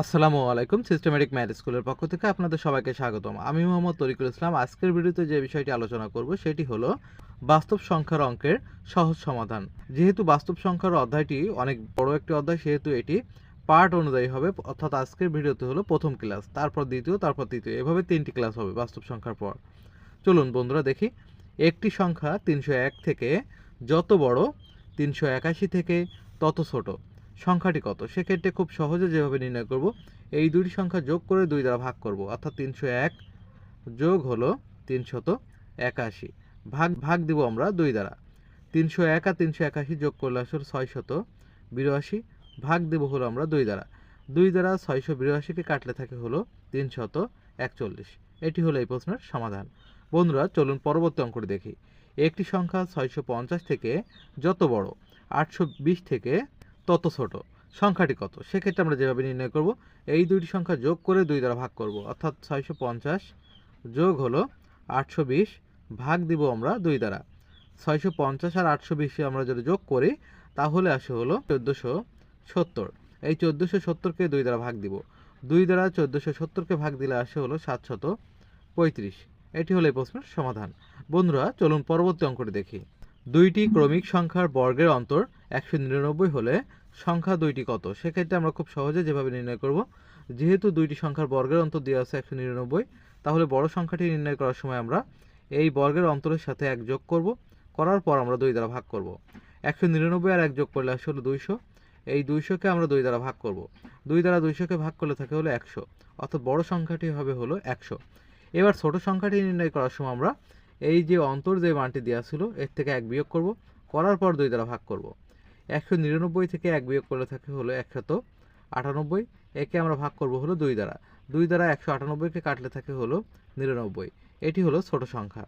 আসসালামু আলাইকুম systematic math স্কুলের পক্ষ থেকে আপনাদের সবাইকে স্বাগতম। আমি মোহাম্মদ তরিকুল ইসলাম। আজকের ভিডিওতে যে বিষয়টি আলোচনা করব সেটি হলো বাস্তব সংখ্যার অঙ্কের সহজ সমাধান। যেহেতু বাস্তব সংখ্যার অধ্যায়টি অনেক বড় একটি অধ্যায়, সেহেতু এটি পার্ট অনুযায়ী হবে, অর্থাৎ আজকের ভিডিওতে হলো প্রথম ক্লাস তারপর দ্বিতীয়, তারপর তৃতীয়, এভাবে তিনটি ক্লাস হবে বাস্তব সংখ্যার পর। চলুন বন্ধুরা দেখি, একটি সংখ্যা তিনশো এক থেকে যত বড় তিনশো একাশি থেকে তত ছোট। সংখ্যাটি কত? সেক্ষেত্রে খুব সহজে যেভাবে নির্ণয় করব, এই দুটি সংখ্যা যোগ করে দুই দ্বারা ভাগ করব, অর্থাৎ তিনশো এক যোগ হলো তিনশত একাশি। ভাগ ভাগ দিব আমরা দুই দ্বারা। তিনশো এক আর তিনশো একাশি যোগ করলে আসলে ছয়শত বিরাশি। ভাগ দেব হলো আমরা দুই দ্বারা। দুই দ্বারা ছয়শো বিরাশিকে কাটলে থাকে হলো তিনশত একচল্লিশ। এটি হলো এই প্রশ্নের সমাধান। বন্ধুরা, চলুন পরবর্তী অঙ্কটি দেখি। একটি সংখ্যা ছয়শো পঞ্চাশ থেকে যত বড়, আটশো বিশ থেকে তত ছোট। সংখ্যাটি কত? সেক্ষেত্রে আমরা যেভাবে নির্ণয় করব, এই দুইটি সংখ্যা যোগ করে দুই দ্বারা ভাগ করব, অর্থাৎ ছয়শো পঞ্চাশ যোগ হলো আটশো বিশ, ভাগ দিব আমরা দুই দ্বারা। ছয়শো পঞ্চাশ আর আটশো বিশে আমরা যদি যোগ করি, তাহলে আসে হলো চোদ্দোশো সত্তর। এই চোদ্দোশো সত্তরকে দুই দ্বারা ভাগ দিব। দুই দ্বারা চোদ্দোশো সত্তরকে ভাগ দিলে আসে হলো সাতশত পঁয়ত্রিশ। এটি হলো এই প্রশ্নের সমাধান। বন্ধুরা, চলুন পরবর্তী অঙ্কটি দেখি। দুইটি ক্রমিক সংখ্যার বর্গের অন্তর একশো নিরানব্বই হলে সংখ্যা দুইটি কত? সেক্ষেত্রে আমরা খুব সহজে যেভাবে নির্ণয় করব, যেহেতু দুইটি সংখ্যার বর্গের অন্তর দেওয়া আছে একশো নিরানব্বই, তাহলে বড় সংখ্যাটি নির্ণয় করার সময় আমরা এই বর্গের অন্তরের সাথে এক যোগ করব, করার পর আমরা দুই দ্বারা ভাগ করব। একশো নিরানব্বই আর এক যোগ করলে আসে হলো দুইশো, এই দুইশোকে আমরা দুই দ্বারা ভাগ করব। দুই দ্বারা দুইশোকে ভাগ করলে থাকে হলো একশো, অর্থাৎ বড় সংখ্যাটি হবে হলো একশো। এবার ছোট সংখ্যাটি নির্ণয় করার সময় আমরা এই যে অন্তর যে মানটি দেওয়া ছিল, এর থেকে এক বিয়োগ করব, করার পর দুই দ্বারা ভাগ করব। একশো নিরানব্বই থেকে এক বিয়োগ করলে থাকে হলো একশত আটানব্বই। একে আমরা ভাগ করব হলো দুই দ্বারা। দুই দ্বারা একশো আটানব্বইকে কাটলে থাকে হলো নিরানব্বই। এটি হলো ছোট সংখ্যা।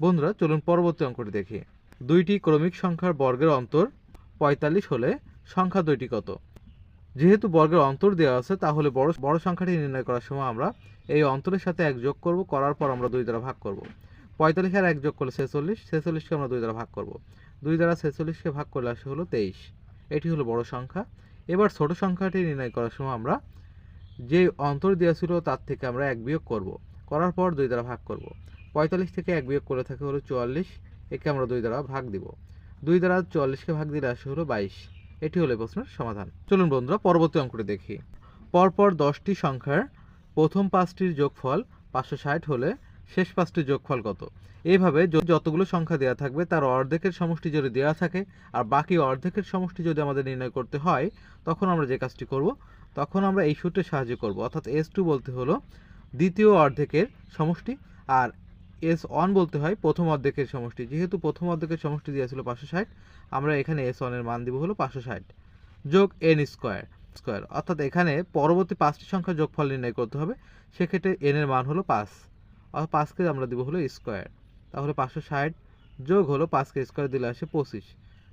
বন্ধুরা, চলুন পরবর্তী অঙ্কটি দেখি। দুইটি ক্রমিক সংখ্যার বর্গের অন্তর পঁয়তাল্লিশ হলে সংখ্যা দুইটি কত? যেহেতু বর্গের অন্তর দেওয়া আছে, তাহলে বড় বড় সংখ্যাটি নির্ণয় করার সময় আমরা এই অন্তরের সাথে এক যোগ করব, করার পর আমরা দুই দ্বারা ভাগ করব। পঁয়তাল্লিশ আর এক যোগ করলে ছেচল্লিশ, ছেচল্লিশকে আমরা দুই দ্বারা ভাগ করব। দুই দ্বারা ছেচল্লিশকে ভাগ করলে আসে হলো তেইশ। এটি হলো বড় সংখ্যা। এবার ছোট সংখ্যাটি নির্ণয় করার সময় আমরা যে অন্তর দেওয়া ছিল তার থেকে আমরা এক বিয়োগ করব। করার পর দুই দ্বারা ভাগ করব। পঁয়তাল্লিশ থেকে এক বিয়োগ করে থাকে হলো চুয়াল্লিশ, একে আমরা দুই দ্বারা ভাগ দিব। দুই দ্বারা চুয়াল্লিশকে ভাগ দিলে আসে হলো বাইশ। এটি হলো প্রশ্নের সমাধান। চলুন বন্ধুরা, পরবর্তী অঙ্কটি দেখি। পরপর দশটি সংখ্যার প্রথম পাঁচটির যোগফল পাঁচশো ষাট হলে শেষ পাঁচটি যোগফল কত? এইভাবে যতগুলো সংখ্যা দেওয়া থাকবে, তার অর্ধেকের সমষ্টি যদি দেওয়া থাকে, আর বাকি অর্ধেকের সমষ্টি যদি আমাদের নির্ণয় করতে হয়, তখন আমরা যে কাজটি করব, তখন আমরা এই সূত্রের সাহায্য করব। অর্থাৎ এস টু বলতে হলো দ্বিতীয় অর্ধেকের সমষ্টি, আর এস ওয়ান বলতে হয় প্রথম অর্ধেকের সমষ্টি। যেহেতু প্রথম অর্ধেকের সমষ্টি দেওয়া ছিল পাঁচশো ষাট, আমরা এখানে এস ওয়ানের মান দিব হলো পাঁচশো ষাট যোগ এন স্কোয়ার স্কোয়ার। অর্থাৎ এখানে পরবর্তী পাঁচটি সংখ্যার যোগফল নির্ণয় করতে হবে, সেক্ষেত্রে এন এর মান হলো পাঁচ। অর্থাৎ পাঁচকে আমরা দিব হলো স্কোয়ার। তাহলে পাঁচশো ষাট যোগ হলো পাঁচকে স্কোয়ার দিলে আসে পঁচিশ।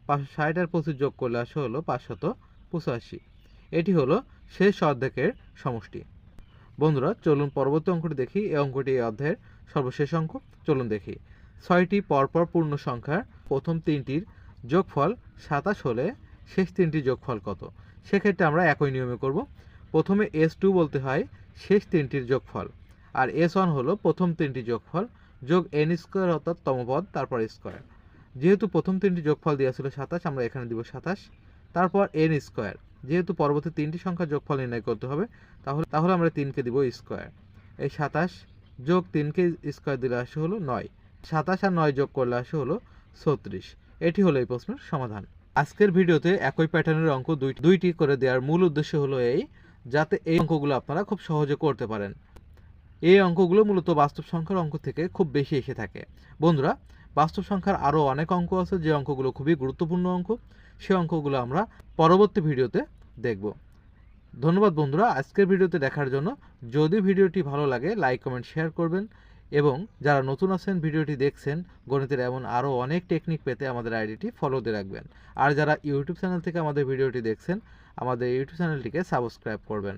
পাঁচশো ষাট আর পঁচিশ যোগ করলে আসে হলো পাঁচশত পঁচাশি। এটি হলো শেষ অর্ধেকের সমষ্টি। বন্ধুরা, চলুন পরবর্তী অঙ্কটি দেখি। এই অঙ্কটি এই অধ্যায়ের সর্বশেষ অঙ্ক। চলুন দেখি। ছয়টি পরপর পূর্ণ সংখ্যার প্রথম তিনটির যোগফল সাতাশ হলে শেষ তিনটির যোগফল কত? সেক্ষেত্রে আমরা একই নিয়মে করব। প্রথমে এস টু বলতে হয় শেষ তিনটির যোগফল। আর এস ওয়ান হলো প্রথম তিনটি যোগফল যোগ এন স্কোয়ার অর্থাৎ তমপদ, তারপর স্কোয়ার। যেহেতু প্রথম তিনটি যোগফল দেওয়া ছিল সাতাশ, আমরা এখানে দিব সাতাশ। তারপর এন স্কোয়ার। যেহেতু পরবর্তী তিনটি সংখ্যা যোগফল নির্ণয় করতে হবে, তাহলে তাহলে আমরা তিনকে দিব স্কোয়ার। এই সাতাশ যোগ তিনকে স্কোয়ার দিলে আসে হলো নয়। সাতাশ আর নয় যোগ করলে আসে হলো ছত্রিশ। এটি হলো এই প্রশ্নের সমাধান। আজকের ভিডিওতে একই প্যাটার্নের অঙ্ক দুই দুইটি করে দেওয়ার মূল উদ্দেশ্য হলো এই, যাতে এই অঙ্কগুলো আপনারা খুব সহজে করতে পারেন। এই অঙ্কগুলো মূলত বাস্তব সংখ্যার অঙ্ক থেকে খুব বেশি এসে থাকে। বন্ধুরা, বাস্তব সংখ্যার আরও অনেক অঙ্ক আছে, যে অঙ্কগুলো খুবই গুরুত্বপূর্ণ অঙ্ক, সে অঙ্কগুলো আমরা পরবর্তী ভিডিওতে দেখব। ধন্যবাদ বন্ধুরা, আজকের ভিডিওতে দেখার জন্য। যদি ভিডিওটি ভালো লাগে, লাইক, কমেন্ট, শেয়ার করবেন এবং যারা নতুন আছেন, ভিডিওটি দেখছেন, গণিতের এমন আরও অনেক টেকনিক পেতে আমাদের আইডিটি ফলো দিয়ে রাখবেন। আর যারা ইউটিউব চ্যানেল থেকে আমাদের ভিডিওটি দেখছেন, আমাদের ইউটিউব চ্যানেলটিকে সাবস্ক্রাইব করবেন।